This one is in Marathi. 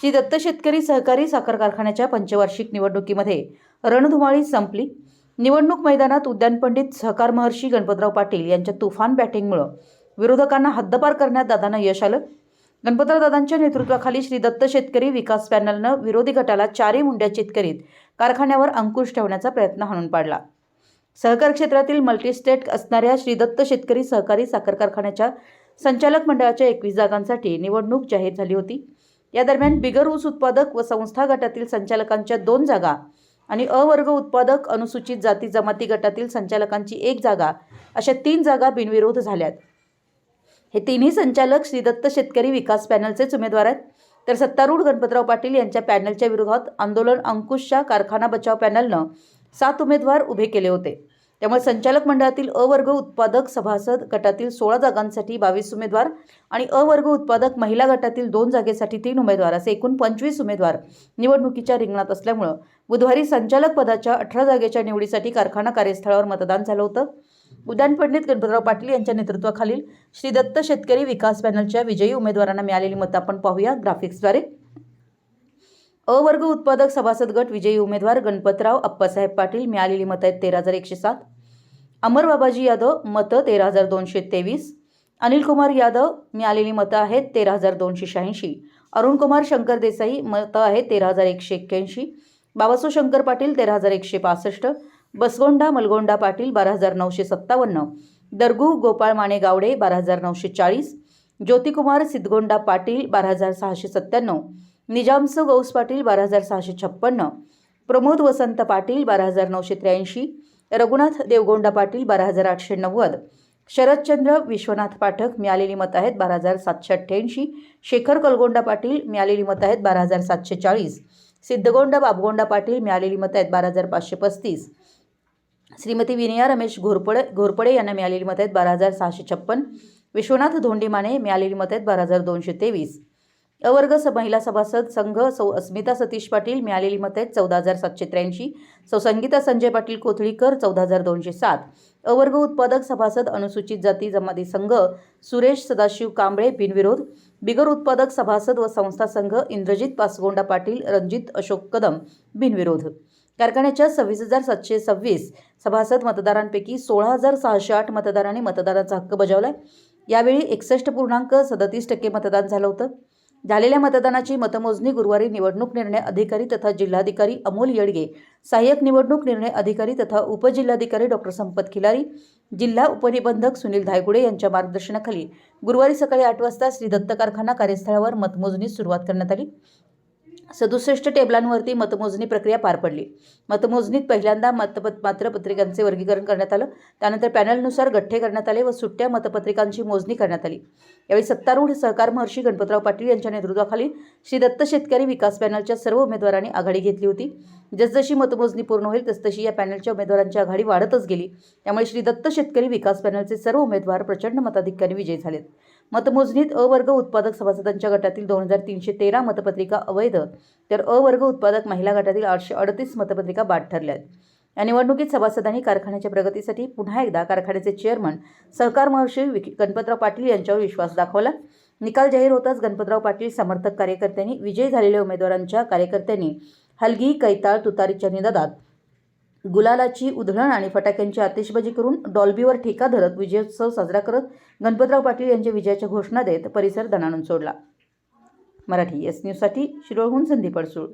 श्री दत्त शेतकरी सहकारी साखर कारखान्याच्या पंचवार्षिक निवडणुकीमध्ये रणधुमाळी संपली. निवडणूक मैदानात उद्यानपंडित सहकार महर्षी गणपतराव पाटील यांच्या तुफान बॅटिंगमुळं विरोधकांना हद्दपार करण्यात दादांना यश आलं. गणपतराव दादांच्या नेतृत्वाखाली श्री दत्त शेतकरी विकास पॅनलनं विरोधी गटाला चारही मुंड्याचित करीत कारखान्यावर अंकुश ठेवण्याचा प्रयत्न हाणून पाडला. सहकार क्षेत्रातील मल्टीस्टेट असणाऱ्या श्री दत्त शेतकरी सहकारी साखर कारखान्याच्या संचालक मंडळाच्या एकवीस जागांसाठी निवडणूक जाहीर झाली होती. या दरम्यान बिगर ऊस उत्पादक व संस्था गटातील संचालकांच्या दोन जागा आणि अवर्ग उत्पादक अनुसूचित जाती जमाती गटातील संचालकांची एक जागा अशा तीन जागा बिनविरोध झाल्यात. हे तिन्ही संचालक श्री दत्त शेतकरी विकास पॅनलचेच उमेदवार आहेत. तर सत्तारूढ गणपतराव पाटील यांच्या पॅनलच्या विरोधात आंदोलन अंकुशच्या कारखाना बचाव पॅनलनं सात उमेदवार उभे केले होते. त्यामुळे संचालक मंडळातील अवर्ग उत्पादक सभासद गटातील सोळा जागांसाठी बावीस उमेदवार आणि अवर्ग उत्पादक महिला गटातील दोन जागेसाठी तीन उमेदवार असे एकूण पंचवीस उमेदवार निवडणुकीच्या रिंगणात असल्यामुळं बुधवारी संचालक पदाच्या अठरा जागेच्या निवडीसाठी कारखाना कार्यस्थळावर मतदान झालं होतं. उद्यान पंडित गणपतराव पाटील यांच्या नेतृत्वाखालील श्री दत्त शेतकरी विकास पॅनलच्या विजयी उमेदवारांना मिळालेली मतं आपण पाहूया ग्राफिक्सद्वारे. अवर्ग उत्पादक सभासद गट विजयी उमेदवार गणपतराव अप्पासाहेब पाटील मिळालेली मतं आहेत तेरा हजार एकशे सात. अमर बाबाजी यादव मतं तेरा हजार दोनशे तेवीस. अनिल कुमार यादव मिळालेली मतं आहेत तेरा हजार दोनशे शहाऐंशी. अरुणकुमार शंकर देसाई मतं आहेत तेरा हजार एकशे एक्क्याऐंशी. बाबासो शंकर पाटील तेरा हजार एकशे पासष्ट. बसगोंडा मलगोंडा पाटील बारा हजार नऊशे सत्तावन्न. दरगू गोपाळ माने गावडे बारा हजार नऊशे चाळीस. ज्योतिकुमार सिद्धगोंडा पाटील बारा हजार सहाशे सत्त्याण्णव. निजामस गौस पाटील बारा हजार सहाशे छप्पन्न. प्रमोद वसंत पाटील बारा हजार नऊशे त्र्याऐंशी. रघुनाथ देवगोंडा पाटील बारा हजार आठशे नव्वद. शरदचंद्र विश्वनाथ पाठक मिळालेली मतं आहेत बारा हजार सातशे अठ्ठ्याऐंशी. शेखर कलगोंडा पाटील मिळालेली मतं आहेत बारा हजार सातशे चाळीस. सिद्धगोंडा बाबगोंडा पाटील मिळालेली मतं आहेत बारा हजार पाचशे पस्तीस. श्रीमती विनया रमेश घोरपडे घोरपडे यांना मिळालेली मतं आहेत बारा हजार सहाशे छप्पन. विश्वनाथ धोंडीमाने मिळालेली मतं आहेत बारा हजार दोनशे तेवीस. अवर्ग स महिला सभासद संघ सौ अस्मिता सतीश पाटील मिळालेली मतं आहेत चौदा हजार सातशे त्र्याऐंशी. सौ संगीता संजय पाटील कोथळीकर चौदा हजार दोनशे सात. अवर्ग उत्पादक सभासद अनुसूचित जाती जमाती संघ सुरेश सदाशिव कांबळे बिनविरोध. बिगर उत्पादक सभासद व संस्था संघ इंद्रजित पासगोंडा पाटील रणजित अशोक कदम बिनविरोध. कारखान्याच्या सव्वीस हजार सातशे सव्वीस सभासद मतदारांपैकी सोळा हजार सहाशे आठ मतदारांनी मतदानाचा हक्क बजावला यावेळी एकसष्ट पूर्णांक सदतीस टक्के मतदान झालं होतं. झालेल्या मतदानाची मतमोजणी गुरुवारी निवडणूक निर्णय अधिकारी तथा जिल्हाधिकारी अमोल येडगे सहाय्यक निवडणूक निर्णय अधिकारी तथा उपजिल्हाधिकारी डॉक्टर संपत खिलारी जिल्हा उपनिबंधक सुनील धायगुडे यांच्या मार्गदर्शनाखाली गुरुवारी सकाळी आठ वाजता श्री दत्त कारखाना कार्यस्थळावर मतमोजणीस सुरुवात करण्यात आली. सदुसष्ट टेबलांवरती मतमोजणी प्रक्रिया पार पडली. मतमोजणीत पहिल्यांदा मतपत मात्रपत्रिकांचे वर्गीकरण करण्यात आलं. त्यानंतर पॅनलनुसार गठ्ठे करण्यात आले व सुट्ट्या मतपत्रिकांची मोजणी करण्यात आली. यावेळी सत्तारूढ सहकार महर्षी गणपतराव पाटील यांच्या नेतृत्वाखाली श्री दत्त शेतकरी विकास पॅनलच्या सर्व उमेदवारांनी आघाडी घेतली होती. जसजशी मतमोजणी पूर्ण होईल तसतशी या पॅनलच्या उमेदवारांची आघाडी वाढतच गेली. त्यामुळे श्री दत्त शेतकरी विकास पॅनलचे सर्व उमेदवार प्रचंड मताधिक्याने विजयी झालेत. मतमोजणीत अवर्ग उत्पादक सभासदांच्या गटातील दोन हजार तीनशे तेरा मतपत्रिका अवैध तर अवर्ग उत्पादक महिला गटातील आठशे अडतीस मतपत्रिका बाद ठरल्या आहेत या निवडणुकीत सभासदांनी कारखान्याच्या प्रगतीसाठी पुन्हा एकदा कारखान्याचे चेअरमन सहकार महर्षी विक- गणपतराव पाटील यांच्यावर विश्वास दाखवला. निकाल जाहीर होताच गणपतराव पाटील समर्थक कार्यकर्त्यांनी विजयी झालेल्या उमेदवारांच्या कार्यकर्त्यांनी हलगी कैताळ तुतारीच्या निनादात गुलालाची उधळण आणि फटाक्यांची आतिषबाजी करून डॉल्बीवर ठेका धरत विजयोत्सव साजरा करत गणपतराव पाटील यांच्या विजयाच्या घोषणा देत परिसर दणाणून सोडला. मराठी एस न्यूजसाठी शिरोळहून संदीप अडसूळ.